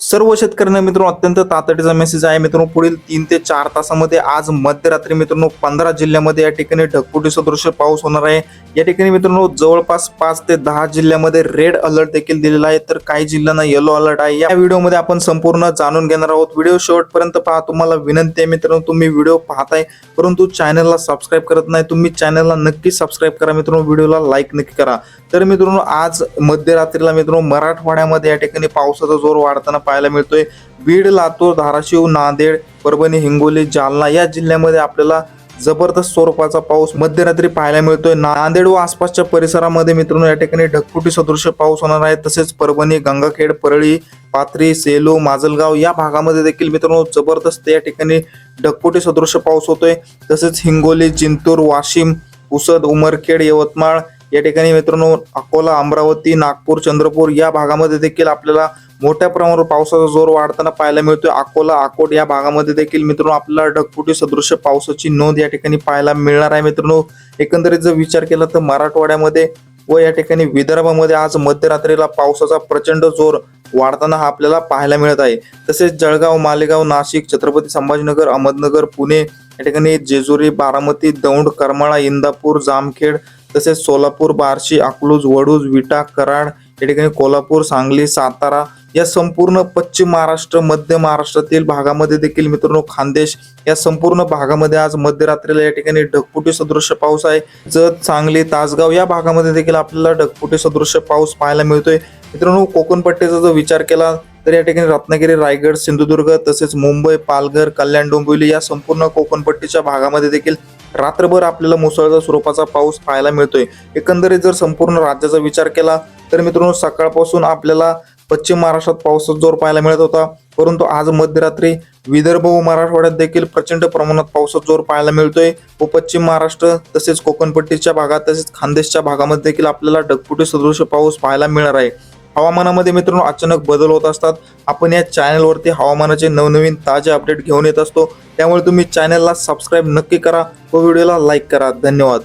सर्व शेतकऱ्यांना मित्रांनो अत्यंत तातडीचा मेसेज आहे. मित्रांनो पुढील तीन ते चार तासामध्ये आज मध्यरात्री मित्रांनो पंधरा जिल्ह्यामध्ये या ठिकाणी ढगफुटी सदृश पाऊस होणार आहे. या ठिकाणी मित्रांनो जवळपास पाच ते दहा जिल्ह्यामध्ये रेड अलर्ट देखील दिलेला आहे. तर काही जिल्ह्यांना येलो अलर्ट आहे. या व्हिडिओमध्ये आपण संपूर्ण जाणून घेणार आहोत. व्हिडिओ शेवटपर्यंत पहा. तुम्हाला विनंती आहे मित्रांनो तुम्ही व्हिडिओ पाहताय परंतु चॅनलला सबस्क्राईब करत नाही तुम्ही चॅनलला नक्की सबस्क्राईब करा. मित्रांनो व्हिडिओला लाईक नक्की करा. तर मित्रांनो आज मध्यरात्रीला मित्रांनो मराठवाड्यामध्ये या ठिकाणी पावसाचा जोर वाढताना पाहायला मिळतोय. बीड लातूर धाराशिव नांदेड परभणी हिंगोली जालना या जिल्ह्यामध्ये आपल्याला जबरदस्त स्वरूपाचा पाऊस मध्यरात्री पाहायला मिळतोय. नांदेड व आसपासच्या परिसरामध्ये मित्रांनो या ठिकाणी ढगफुटी सदृश पाऊस होणार आहे. तसेच परभणी गंगाखेड परळी पाथरी सेलू माजलगाव या भागामध्ये देखील मित्रांनो जबरदस्त या ठिकाणी ढगफुटी सदृश पाऊस होतोय. तसेच हिंगोली जिंतूर वाशिम पुसद उमरखेड यवतमाळ या ठिकाणी मित्रांनो अकोला अमरावती नागपूर चंद्रपूर या भागामध्ये देखील आपल्याला मोठ्या प्रमाणावर पावसाचा जोर वाढताना पाहायला मिळतोय. अकोला अकोट या भागामध्ये देखील मित्रांनो आपल्याला ढगफुटी सदृश पावसाची नोंद या ठिकाणी पाहायला मिळणार आहे मित्रांनो. एकंदरीत जर विचार केला तर मराठवाड्यामध्ये व या ठिकाणी विदर्भामध्ये आज मध्यरात्रीला पावसाचा प्रचंड जोर वाढताना हा आपल्याला पाहायला मिळत आहे. तसेच जळगाव मालेगाव नाशिक छत्रपती संभाजीनगर अहमदनगर पुणे या ठिकाणी जेजुरी बारामती दौंड करमाळा इंदापूर जामखेड तसेच सोलापूर बार्शी अकलूज वडूज विटा कराड या ठिकाणी कोल्हापूर सांगली सातारा या संपूर्ण पश्चिम महाराष्ट्र मध्य महाराष्ट्रातील भागामध्ये देखील मित्रांनो खानदेश या संपूर्ण भागामध्ये आज मध्यरात्रीला या ठिकाणी ढगपुटी सदृश पाऊस आहे. जत सांगली तासगाव या भागामध्ये देखील आपल्याला ढगपुटी सदृश पाऊस पाहायला मिळतोय. मित्रांनो कोकणपट्टीचा जर विचार केला तर या ठिकाणी रत्नागिरी रायगड सिंधुदुर्ग तसेच मुंबई पालघर कल्याण डोंबिवली या संपूर्ण कोकणपट्टीच्या भागामध्ये देखील रात्रभर आपल्याला मुसळधार स्वरूपाचा पाऊस पाहायला मिळतोय. एकंदरीत जर संपूर्ण राज्याचा विचार केला तर मित्रांनो सकाळपासून आपल्याला पश्चिम महाराष्ट्रात पावसाचा जोर पाहायला मिळत होता. परंतु आज मध्यरात्री विदर्भ व मराठवाड्यात देखील प्रचंड प्रमाणात पावसाचा जोर पाहायला मिळतोय. व पश्चिम महाराष्ट्र तसेच कोकणपट्टीच्या भागात तसेच खानदेशच्या भागामध्ये देखील आपल्याला ढगफुटी सदृश पाऊस पाहायला मिळणार आहे. हवामानामध्ये मित्रांनो अचानक बदल होत असतात. आपण या चॅनलवरती हवामानाचे नवनवीन ताजे अपडेट घेऊन येत असतो. त्यामुळे तुम्ही चॅनलला सबस्क्राईब नक्की करा व व्हिडिओला लाईक करा. धन्यवाद.